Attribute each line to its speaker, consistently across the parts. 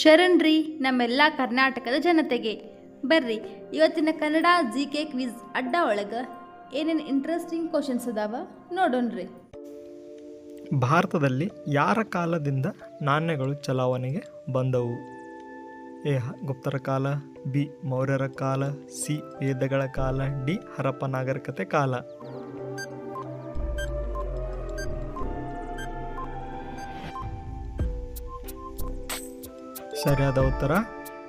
Speaker 1: ಶರಣ್ರಿ ನಮ್ಮೆಲ್ಲ ಕರ್ನಾಟಕದ ಜನತೆಗೆ. ಬರ್ರಿ, ಇವತ್ತಿನ ಕನ್ನಡ ಜಿ ಕೆ ಕ್ವಿಜ್ ಅಡ್ಡ ಒಳಗೆ ಏನೇನು ಇಂಟ್ರೆಸ್ಟಿಂಗ್ ಕ್ವಶನ್ಸ್ ಅದಾವ ನೋಡೋಣ್ರಿ
Speaker 2: ಭಾರತದಲ್ಲಿ ಯಾರ ಕಾಲದಿಂದ ನಾಣ್ಯಗಳು ಚಲಾವಣೆಗೆ ಬಂದವು? ಎ. ಗುಪ್ತರ ಕಾಲ, ಬಿ. ಮೌರ್ಯರ ಕಾಲ, ಸಿ. ವೇದಗಳ ಕಾಲ, ಡಿ. ಹರಪ್ಪ ನಾಗರಿಕತೆ ಕಾಲ. ಸರಿಯಾದ ಉತ್ತರ?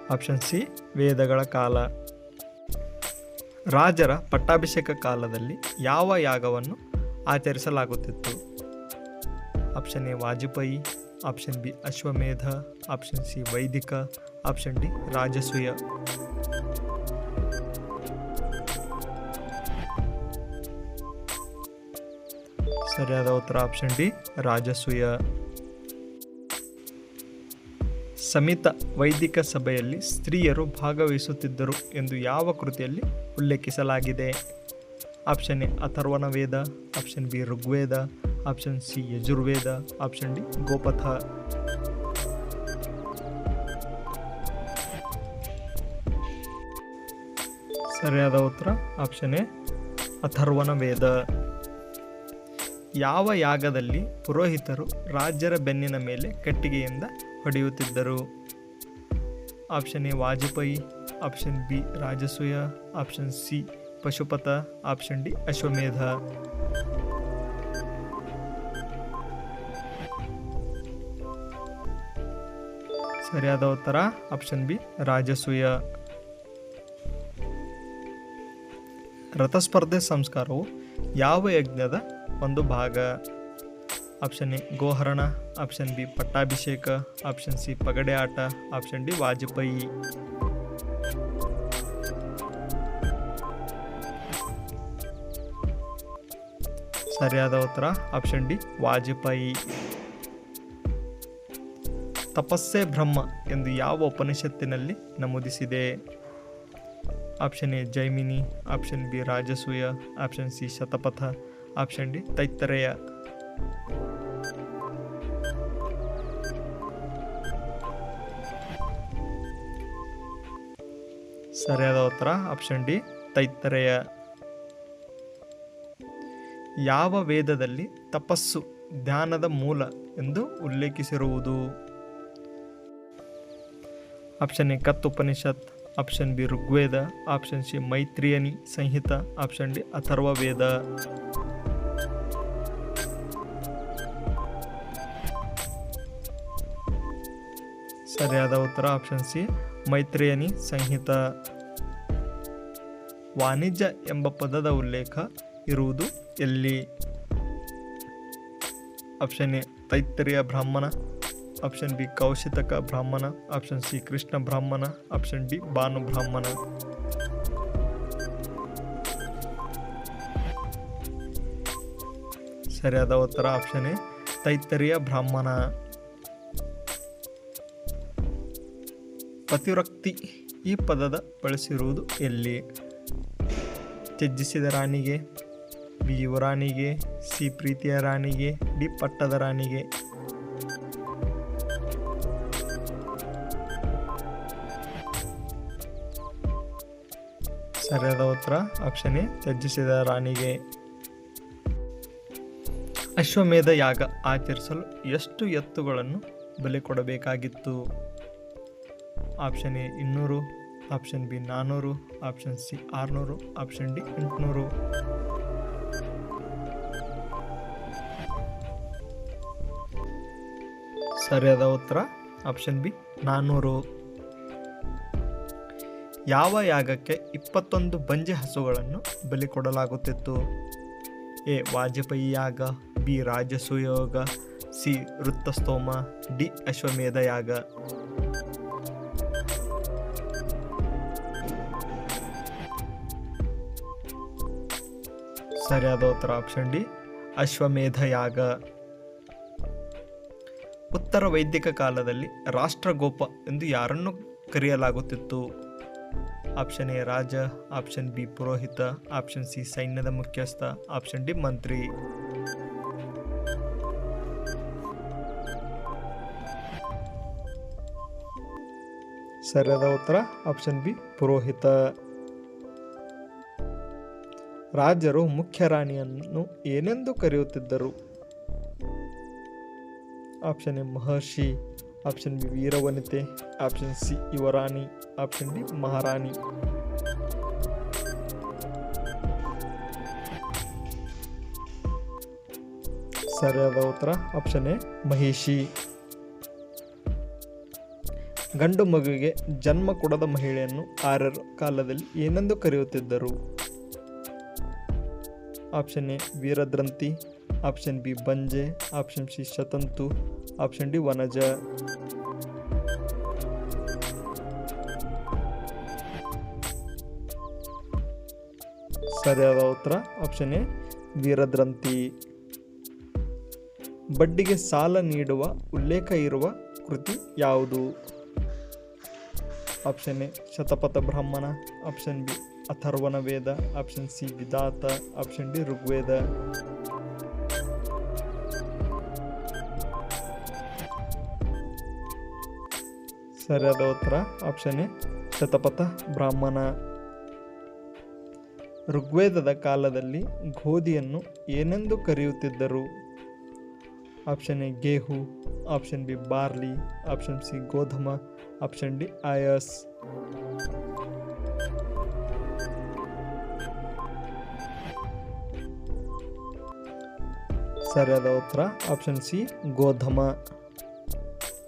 Speaker 2: ಆಪ್ಷನ್ ಸಿ ವೇದಗಳ ಕಾಲ. ರಾಜರ ಪಟ್ಟಾಭಿಷೇಕ ಕಾಲದಲ್ಲಿ ಯಾವ ಯಾಗವನ್ನು ಆಚರಿಸಲಾಗುತ್ತಿತ್ತು? Option A Vajapeya. Option B Ashvamedha. Option C ವೈದಿಕ. Option D Rajasuya. ಸರಿಯಾದ ಉತ್ತರ ಆಪ್ಷನ್ ಡಿ ರಾಜಸೂಯ. ಸಮಿತ ವೈದಿಕ ಸಭೆಯಲ್ಲಿ ಸ್ತ್ರೀಯರು ಭಾಗವಹಿಸುತ್ತಿದ್ದರು ಎಂದು ಯಾವ ಕೃತಿಯಲ್ಲಿ ಉಲ್ಲೇಖಿಸಲಾಗಿದೆ? Option A, Atharvana Veda. Option B, Rigveda. Option C, Yajurveda. Option D, Gopatha. ಸರಿಯಾದ ಉತ್ತರ? Option A, Atharvana Veda. ಯಾವ ಯಾಗದಲ್ಲಿ ಪುರೋಹಿತರು ರಾಜ್ಯರ ಬೆನ್ನಿನ ಮೇಲೆ ಕಟ್ಟಿಗೆಯಿಂದ ಹೊಡೆಯುತ್ತಿದ್ದರು? Option A Vajapeya, option B Rajasuya, option C Pashupata, option D Ashvamedha. ಸರಿಯಾದ ಉತ್ತರ ಆಪ್ಷನ್ ಬಿ ರಾಜಸೂಯ. ರಥಸ್ಪರ್ಧೆ ಸಂಸ್ಕಾರವು ಯಾವ ಯಜ್ಞದ ಒಂದು ಭಾಗ. ಆಪ್ಷನ್ ಎ, ಗೋಹರಣ. ಆಪ್ಷನ್ ಬಿ, ಪಟ್ಟಾಭಿಷೇಕ. ಆಪ್ಷನ್ ಸಿ, ಪಗಡೆ ಆಟ. Option D, Vajapeya. ಸರಿಯಾದ ಉತ್ತರ ಆಪ್ಷನ್ ಡಿ, ವಾಜಪೇಯಿ. ತಪಸ್ಸೆ ಬ್ರಹ್ಮ ಎಂದು ಯಾವ ಉಪನಿಷತ್ತಿನಲ್ಲಿ ನಮೂದಿಸಿದೆ? Option A, Jaimini. Option B, Rajasuya. Option C, Shatapatha. Option D, Taittiriya. ಸರಿಯಾದ ಉತ್ತರ, ಆಪ್ಷನ್ ಡಿ, ತೈತ್ತರೆಯ. ಯಾವ ವೇದದಲ್ಲಿ ತಪಸ್ಸು ಧ್ಯಾನದ ಮೂಲ ಎಂದು ಉಲ್ಲೇಖಿಸಿರುವುದು? Option A Katha Upanishad option B, Rigveda. Option C, Maitrayani Samhita. Option D Atharva Veda ಸರಿಯಾದ ಉತ್ತರ ಆಪ್ಷನ್ ಸಿ ಮೈತ್ರಿಯನಿ ಸಂಹಿತ. ವಾಣಿಜ್ಯ ಎಂಬ ಪದದ ಉಲ್ಲೇಖ ಇರುವುದು ಎಲ್ಲಿ? ಆಪ್ಷನ್ ಎ ತೈತ್ತರಿಯ ಬ್ರಾಹ್ಮಣ. ಆಪ್ಷನ್ ಬಿ ಕೌಶಿತಕ ಬ್ರಾಹ್ಮಣ. ಆಪ್ಷನ್ ಸಿ ಕೃಷ್ಣ ಬ್ರಾಹ್ಮಣ. ಆಪ್ಷನ್ ಡಿ ಬಾನು ಬ್ರಾಹ್ಮಣ. ಸರಿಯಾದ ಉತ್ತರ ಆಪ್ಷನ್ ಎ ತೈತ್ತರಿಯ ಬ್ರಾಹ್ಮಣ. ಪತಿವ್ರಕ್ತಿ ಈ ಪದದ ಬಳಸಿರುವುದು ಎಲ್ಲಿ? ತ್ಯಜಿಸಿದ ರಾಣಿಗೆ ಬಿ ಯುವರಾಣಿಗೆ ಸಿ ಪ್ರೀತಿಯ ರಾಣಿಗೆ, ಡಿ ಪಟ್ಟದ ರಾಣಿಗೆ. ಸರಿಯಾದ ಉತ್ತರ, ಆಪ್ಷನ್ ಎ, ತ್ಯಜಿಸಿದ ರಾಣಿಗೆ. ಅಶ್ವಮೇಧ ಯಾಗ ಆಚರಿಸಲು ಎಷ್ಟು ಎತ್ತುಗಳನ್ನು ಬಲಿ ಕೊಡಬೇಕಾಗಿತ್ತು? ಆಪ್ಷನ್ ಎ ಇನ್ನೂರು, ಆಪ್ಷನ್ ಬಿ ನಾನ್ನೂರು, ಆಪ್ಷನ್ ಸಿ ಆರುನೂರು, ಆಪ್ಷನ್ ಡಿ ಎಂಟುನೂರು. ಸರಿಯಾದ ಉತ್ತರ? ಆಪ್ಷನ್ ಬಿ ನಾನ್ನೂರು. ಯಾವ ಯಾಗಕ್ಕೆ ಇಪ್ಪತ್ತೊಂದು ಬಂಜೆ ಹಸುಗಳನ್ನು ಬಲಿ ಕೊಡಲಾಗುತ್ತಿತ್ತು? ಎ ವಾಜಪೇಯಿ ಯಾಗ, ಬಿ ರಾಜಸೂಯೋಗ, ಸಿ ವೃತ್ತಸ್ತೋಮ, ಡಿ ಅಶ್ವಮೇಧ ಯಾಗ. ಸರಿಯಾದ ಉತ್ತರ ಆಪ್ಷನ್ ಡಿ, ಅಶ್ವಮೇಧ ಯಾಗ. ಉತ್ತರ ವೈದಿಕ ಕಾಲದಲ್ಲಿ ರಾಷ್ಟ್ರಗೋಪ ಎಂದು ಯಾರನ್ನು ಕರೆಯಲಾಗುತ್ತಿತ್ತು? ಆಪ್ಷನ್ ಎ, ರಾಜ ಆಪ್ಷನ್ ಬಿ, ಪುರೋಹಿತ ಆಪ್ಷನ್ ಸಿ, ಸೈನ್ಯದ ಮುಖ್ಯಸ್ಥ ಆಪ್ಷನ್ ಡಿ, ಮಂತ್ರಿ. ಸರಿಯಾದ ಉತ್ತರ ಆಪ್ಷನ್ ಬಿ, ಪುರೋಹಿತ. ರಾಜರು ಮುಖ್ಯ ರಾಣಿಯನ್ನು ಏನೆಂದು ಕರೆಯುತ್ತಿದ್ದರು? ಆಪ್ಷನ್ ಎ, ಮಹರ್ಷಿ. ಆಪ್ಷನ್ ಬಿ, ವೀರವನಿತೆ. ಆಪ್ಷನ್ ಸಿ, ಯುವರಾಣಿ. ಆಪ್ಷನ್ ಡಿ, ಮಹಾರಾಣಿ. ಸರಿಯಾದ ಉತ್ತರ, ಆಪ್ಷನ್ ಎ, ಮಹಿಷಿ. ಗಂಡು ಮಗುವಿಗೆ ಜನ್ಮ ಕೊಡದ ಮಹಿಳೆಯನ್ನು ಆರ್ಯರ ಕಾಲದಲ್ಲಿ ಏನೆಂದು ಕರೆಯುತ್ತಿದ್ದರು? ಆಪ್ಷನ್ ಎ ವೀರದ್ರಂತಿ, ಆಪ್ಷನ್ ಬಿ ಬಂಜೆ, ಆಪ್ಷನ್ ಸಿ ಶತಂತು, ಆಪ್ಷನ್ ಡಿ ವನಜ. ಸರಿಯಾದ ಉತ್ತರ, ಆಪ್ಷನ್ ಎ ವೀರದ್ರಂತಿ. ಬಡ್ಡಿಗೆ ಸಾಲ ನೀಡುವ ಉಲ್ಲೇಖ ಇರುವ ಕೃತಿ ಯಾವುದು? Option A Shatapatha Brahmana, option B Atharvana Veda option C Vidhata option D Rigveda. ಸರಿಯಾದ ಉತ್ತರ ಆಪ್ಷನ್ ಎ ಶತಪಥ, ಬ್ರಾಹ್ಮಣ. ಋಗ್ವೇದದ ಕಾಲದಲ್ಲಿ ಗೋಧಿಯನ್ನು ಏನೆಂದು ಕರೆಯುತ್ತಿದ್ದರು? Option A ಗೇಹು option B barley option C ಗೋಧಮ option D ಆಯಸ್. ಸರಿಯಾದ ಉತ್ತರ. Option C ಗೋಧುಮ.